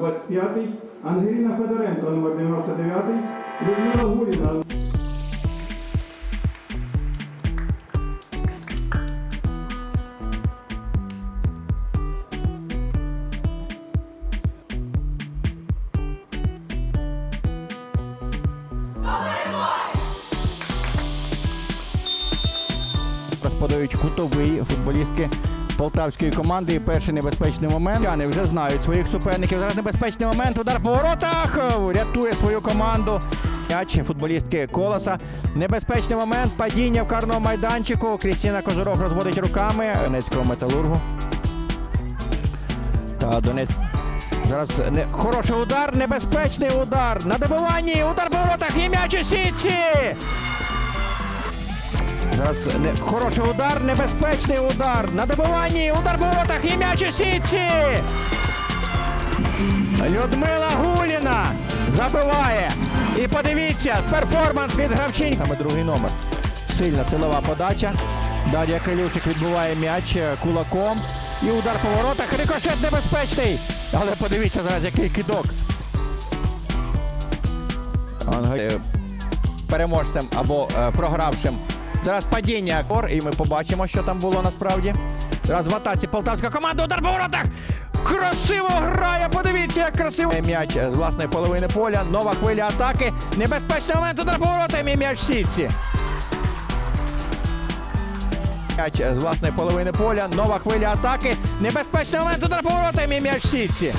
95, Ангеліна Федоренко, номер 99, Людмила Гуліна. Розпадають кутовий футболістки полтавської команди. І перший небезпечний момент. Яни вже знають своїх суперників. Зараз небезпечний момент. Удар по воротах. Рятує свою команду. М'яч футболістки Колоса. Небезпечний момент. Падіння в карному майданчику. Крістіна Козорог розводить руками Донецького металургу. Та Донець. Зараз не... хороший удар, небезпечний удар. На добиванні. Удар по воротах. І м'яч у сітці. Зараз не... хороший удар, небезпечний удар. На добиванні, удар воротах і м'яч у сітці. Людмила Гуліна забиває. І подивіться, перформанс від гравчинь. Саме другий номер. Сильна силова подача. Дар'я Калюшик відбиває м'яч е, кулаком. І удар по воротах. Рикошет небезпечний. Але подивіться зараз, який кидок. Е, переможцем або е, програвшим. Зараз падіння кор, і ми побачимо, що там було насправді. Зараз в атаці полтавська команда, удар по воротах! Красиво грає! Подивіться, як красиво! М'яч з власної половини поля. Нова хвиля атаки. Небезпечний момент, удар по воротам і м'яч в сітці. М'яч з власної половини поля. Нова хвиля атаки. Небезпечний момент, удар по воротам і м'яч в сітці.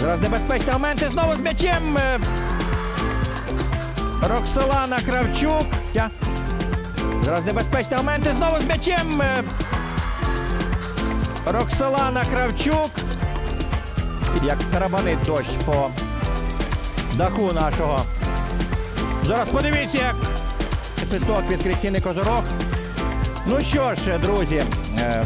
Зараз небезпечний момент і знову з м'ячем. Роксолана Кравчук. Зараз небезпечний момент знову з м'ячем. е, Роксолана Кравчук. Як тарабанить дощ по даху нашого. Зараз подивіться, як свисток від Крістіни Козорог. Ну що ж, друзі. е,